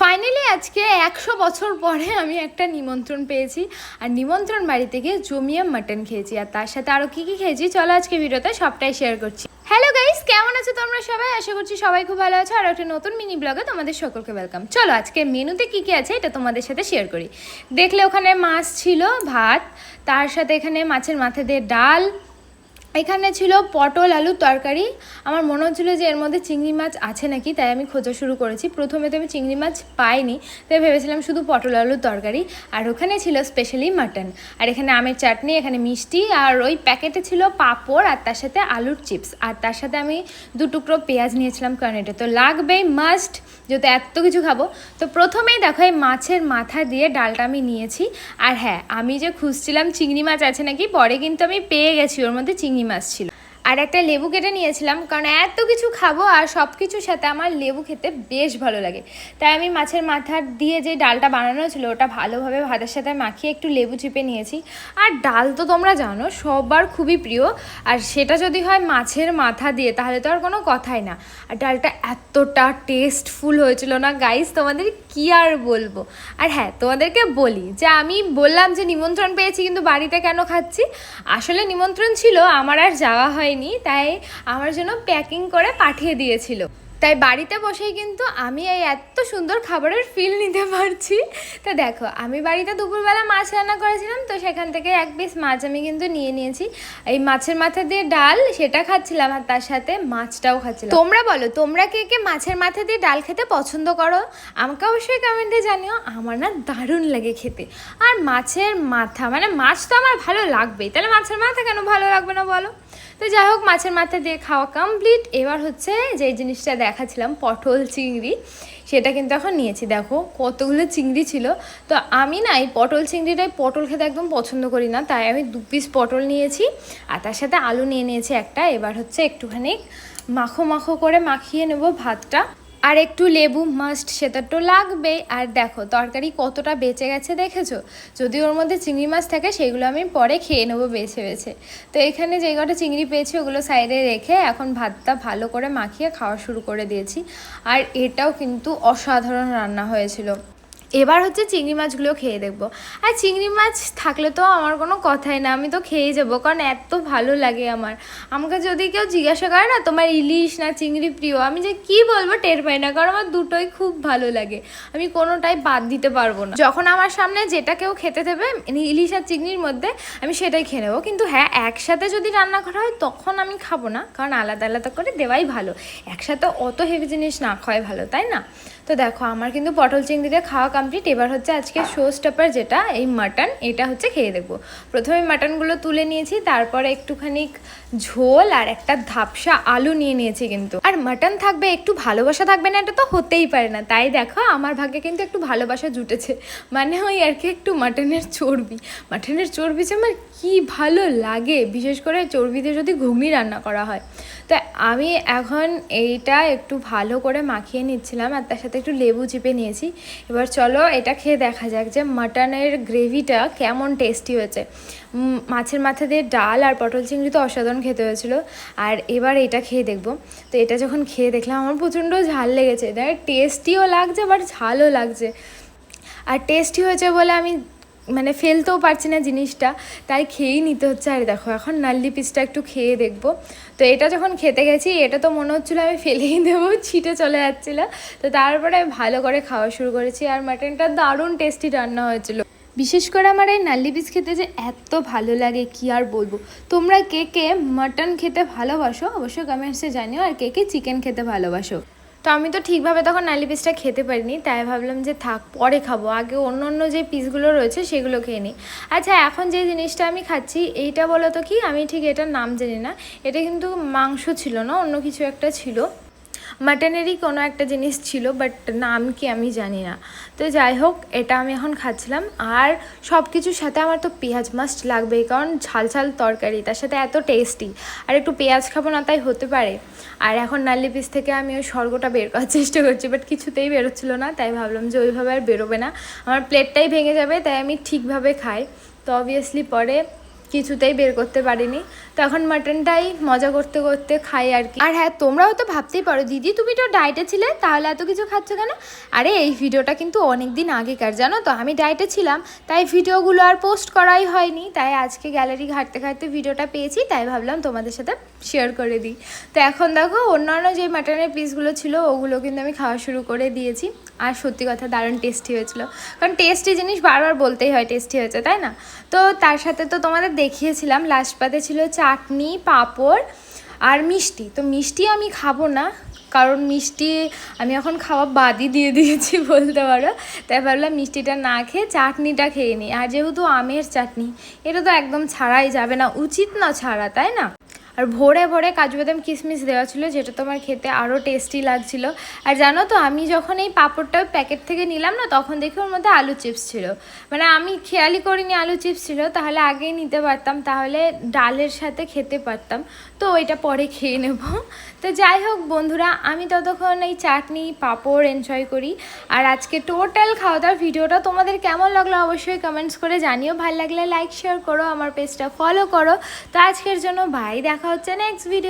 Finally আজকে একশো বছর পরে আমি একটা নিমন্ত্রণ পেয়েছি। আর নিমন্ত্রণ বাড়ি থেকে জমিয়ে মাটন খেয়েছি। আর তার সাথে আরও কী কী খেয়েছি, চলো আজকে ভিডিওতে সবটাই শেয়ার করছি। হ্যালো গাইস কেমন আছো তোমরা সবাই? আশা করছি সবাই খুব ভালো আছো। আর একটা নতুন মিনি ব্লগে তোমাদের সকলকে ওয়েলকাম চলো আজকে মেনুতে কী কী আছে এটা তোমাদের সাথে শেয়ার করি। দেখলে ওখানে মাছ ছিল, ভাত, তার সাথে এখানে মাছের মাথা দিয়ে ডাল এখানে ছিল পটল আলুর তরকারি। আমার মনে হচ্ছিল যে এর মধ্যে চিংড়ি মাছ আছে নাকি, তাই আমি খোঁজা শুরু করেছি। প্রথমে তো আমি চিংড়ি মাছ পাইনি, তাই ভেবেছিলাম শুধু পটল আলুর তরকারি। আর ওখানে ছিল স্পেশালি মাটন আর এখানে আমের চাটনি, এখানে মিষ্টি, আর ওই প্যাকেটে ছিল পাঁপড়, আর তার সাথে আলুর চিপস। আর তার সাথে আমি দু টুকরো পেঁয়াজ নিয়েছিলাম, কারণ এটা তো লাগবেই মাস্ট যেহেতু এত কিছু খাব। তো প্রথমেই দেখো, এই মাছের মাথা দিয়ে ডালটা আমি নিয়েছি। আর হ্যাঁ আমি যে খুঁজছিলাম চিংড়ি মাছ আছে নাকি, পরে কিন্তু আমি পেয়ে গেছি, ওর মধ্যে চিংড়ি মাছ ছিল। আর একটা লেবু কেটে নিয়েছিলাম, কারণ এত কিছু খাব আর সব কিছুর সাথে আমার লেবু খেতে বেশ ভালো লাগে। তাই আমি মাছের মাথা দিয়ে যে ডালটা বানানো ছিল, ওটা ভালোভাবে ভাতের সাথে মাখিয়ে একটু লেবু চিপে নিয়েছি। আর ডাল তো তোমরা জানো, সবার খুবই প্রিয়। আর সেটা যদি হয় মাছের মাথা দিয়ে, তাহলে তো আর কোনো কথাই না। আর ডালটা এতটা টেস্টফুল হয়েছিল না গাইস তোমাদের কি আর বলব? আর হ্যাঁ তোমাদেরকে বলি যে আমি বললাম যে নিমন্ত্রণ পেয়েছি, কিন্তু বাড়িতে কেন খাচ্ছি? আসলে নিমন্ত্রণ ছিল, আমার আর যাওয়া হয়নি। তাই আমার জন্য প্যাকিং করে পাঠিয়ে দিয়েছিল। তাই বাড়িতে বসেই কিন্তু আমি এই এত সুন্দর খাবারের ফিল নিতে পারছি। তো দেখো, আমি বাড়িতে দুপুরবেলা মাছ রান্না করেছিলাম, তো সেখান থেকে এক পিস মাছ আমি কিন্তু নিয়ে নিয়েছি। এই মাছের মাথা দিয়ে ডাল, সেটা খাচ্ছিলাম আর তার সাথে মাছটাও খাচ্ছিলাম। তোমরা বলো, তোমরা কে কে মাছের মাথা দিয়ে ডাল খেতে পছন্দ করো? আমাকে অবশ্যই কমেন্টে জানিও, আমার না দারুণ লাগে খেতে। আর মাছের মাথা মানে মাছ তো আমার ভালো লাগবেই। তাহলে মাছের মাথা কেন ভালো লাগবে না বলো? তো যাই হোক, মাছের মাথা দিয়ে খাওয়া কমপ্লিট এবার হচ্ছে যে জিনিসটা দেখাচ্ছিলাম পটল চিংড়ি, সেটা কিন্তু এখন নিয়েছি। দেখো কতগুলো চিংড়ি ছিল। তো আমি না এই পটল চিংড়িটাই পটল খেতে একদম পছন্দ করি না, তাই আমি দু পিস পটল নিয়েছি। আর তার সাথে আলু নিয়ে নিয়েছি একটা। এবার হচ্ছে একটুখানি মাখো মাখো করে মাখিয়ে নেব ভাতটা। আর একটু লেবু মাস্ট সেটা তো লাগবেই। আর দেখো, তরকারি কতটা বেঁচে গেছে দেখেছ? যদি ওর মধ্যে চিংড়ি মাছ থাকে, সেগুলো আমি পরে খেয়ে নেব বেছে বেছে। তো এখানে যে কটা চিংড়ি পেয়েছি, ওগুলো সাইডে রেখে এখন ভাতটা ভালো করে মাখিয়ে খাওয়া শুরু করে দিয়েছি। আর এটাও কিন্তু অসাধারণ রান্না হয়েছিল। এবার হচ্ছে চিংড়ি মাছগুলো খেয়ে দেখব। আর চিংড়ি মাছ থাকলে তো আমার কোনো কথাই না, আমি তো খেয়ে যাব, কারণ এত ভালো লাগে আমার। আমাকে যদি কেউ জিজ্ঞাসা করে না, তোমার ইলিশ না চিংড়ি প্রিয়? আমি যে কি বলব টের পাই না, কারণ আমার দুটোই খুব ভালো লাগে। আমি কোনোটাই বাদ দিতে পারব না। যখন আমার সামনে যেটা কেউ খেতে দেবে মানে ইলিশ আর চিংড়ির মধ্যে, আমি সেটাই খেয়ে নেব। কিন্তু হ্যাঁ একসাথে যদি রান্না করা হয়, তখন আমি খাব না, কারণ আলাদা আলাদা করে দেওয়াই ভালো। একসাথে অত হেভি জিনিস না খাওয়াই ভালো, তাই না? তো দেখো, আমার কিন্তু পটল চিংড়িতে খাওয়া কমপ্লিট এবার হচ্ছে আজকে শো স্টপার যেটা, এই মাটন এটা হচ্ছে খেয়ে দেখব। প্রথমে মাটনগুলো তুলে নিয়েছি, তারপরে একটুখানি ঝোল আর একটা ধাপসা আলু নিয়ে নিয়েছি কিন্তু। আর মাটন থাকবে, একটু ভালোবাসা থাকবে না, এটা তো হতেই পারে না। তাই দেখো, আমার ভাগ্যে কিন্তু একটু ভালোবাসা জুটেছে। মানে ওই আর কি, একটু মাটনের চর্বি। মাটনের চর্বি যে আমার কী ভালো লাগে, বিশেষ করে চর্বিতে যদি ঘুগনি রান্না করা হয়। তো আমি এখন এইটা একটু ভালো করে মাখিয়ে নিচ্ছিলাম, আর তার সাথে একটু লেবু চিপে নিয়েছি। এবার চলো এটা খেয়ে দেখা যাক যে মাটনের গ্রেভিটা কেমন টেস্টি হয়েছে। মাছের মাথা দিয়ে ডাল আর পটল চিংড়ি তো অসাধারণ খেতে হয়েছিল। আর এবার এটা খেয়ে দেখব। তো এটা যখন খেয়ে দেখলাম আমার প্রচণ্ড ঝাল লেগেছে। দেখ টেস্টিও লাগছে বাট ঝালও লাগছে। আর টেস্টি হয়েছে বলে আমি মানে ফেলতেও পারছি না জিনিসটা, তাই খেয়েই নিতে হচ্ছে। আর দেখো, এখন নাল্লি পিসটা একটু খেয়ে দেখব। তো এটা যখন খেতে গেছি, এটা তো মনে হচ্ছিল আমি ফেলেই দেবো, ছিটে চলে যাচ্ছিল। তো তারপরে আমি ভালো করে খাওয়া শুরু করেছি আর মাটনটা দারুণ টেস্টি রান্না হয়েছিল। বিশেষ করে আমার এই নাল্লি পিস খেতে যে এত ভালো লাগে, কি আর বলব? তোমরা কে কে মাটন খেতে ভালোবাসো, অবশ্যই কমেন্টসে জানিও, আর কে কে চিকেন খেতে ভালোবাসো। তো আমি তো ঠিকভাবে তখন নালি পিসটা খেতে পারিনি, তাই ভাবলাম যে থাক, পরে খাব। আগে অন্য অন্য যে পিসগুলো রয়েছে সেগুলো খেয়ে নিই। আচ্ছা এখন যে জিনিসটা আমি খাচ্ছি, এইটা বলো তো কি? আমি ঠিক এটার নাম জানি না। এটা কিন্তু মাংস ছিল না, অন্য কিছু একটা ছিল। মাটনেরই কোনো একটা জিনিস ছিল বাট নাম কি আমি জানি না। তো যাই হোক, এটা আমি এখন খাচ্ছিলাম। আর সব কিছুর সাথে আমার তো পেঁয়াজ মাস্ট লাগবেই, কারণ ঝাল ঝাল তরকারি, তার সাথে এত টেস্টি আর একটু পেঁয়াজ খাব না, তাই হতে পারে। আর এখন নাল্লি পিস থেকে আমি ওই স্বর্গটা বের করার চেষ্টা করছি বাট কিছুতেই বেরোচ্ছিলো না, তাই ভাবলাম যে ওইভাবে আর বেরোবে না। আমার প্লেটটাই ভেঙে যাবে, তাই আমি ঠিকভাবে খাই। তো অবভিয়াসলি পরে কিছুতেই বের করতে পারিনি। তখন মাটনটাই মজা করতে করতে খাই আর কি। আর হ্যাঁ তোমরাও তো ভাবতেই পারো, দিদি তুমি তো ডায়েটে ছিলে, তাহলে এত কিছু খাচ্ছ কেন? আরে, এই ভিডিওটা কিন্তু অনেক দিন আগেকার, জানো তো? আমি ডায়েটে ছিলাম, তাই ভিডিওগুলো আর পোস্ট করাই হয়নি। তাই আজকে গ্যালারি ঘাটতে ঘাটতে ভিডিওটা পেয়েছি, তাই ভাবলাম তোমাদের সাথে শেয়ার করে দিই। তো এখন দেখো অন্যান্য যে মাটনের পিসগুলো ছিল, ওগুলো কিন্তু আমি খাওয়া শুরু করে দিয়েছি। আর সত্যি কথা দারুণ টেস্টি হয়েছিল। কারণ টেস্টি জিনিস বারবার বলতেই হয় টেস্টি হয়েছে, তাই না? তো তার সাথে তো তোমাদের দেখিয়েছিলাম লাস্ট পাতে ছিল চাটনি, পাঁপড় আর মিষ্টি। তো মিষ্টি আমি খাব না, কারণ মিষ্টি আমি এখন খাওয়া বাদই দিয়ে দিয়েছি বলতে পারো। তাই ভাবলাম মিষ্টিটা না খেয়ে চাটনিটা খেয়ে নিই। আর যেহেতু আমের চাটনি, এটা তো একদম ছাড়াই যাবে না, উচিত না ছাড়া, তাই না? আর ভোরে ভোরে কাজু বাদাম কিশমিশ দেওয়া ছিল, যেটা তোমার খেতে আরও টেস্টি লাগছিল। আর জানো তো, আমি যখন এই পাঁপড়টা প্যাকেট থেকে নিলাম না, তখন দেখি ওর মধ্যে আলু চিপস ছিল। মানে আমি খেয়ালই করিনি আলু চিপস ছিল, তাহলে আগেই নিতে পারতাম, তাহলে ডালের সাথে খেতে পারতাম। তো ওইটা পরে খেয়ে নেব। তো যাই হোক বন্ধুরা, আমি ততক্ষণ এই চাটনি, পাঁপড় এনজয় করি। আর আজকে টোটাল খাওয়া দাওয়ার ভিডিওটা তোমাদের কেমন লাগল অবশ্যই কমেন্টস করে জানিও। ভালো লাগলে লাইক শেয়ার করো, আমার পেজটা ফলো করো। তো আজকের জন্য ভাই দেখা হচ্ছে নেক্সট ভিডিও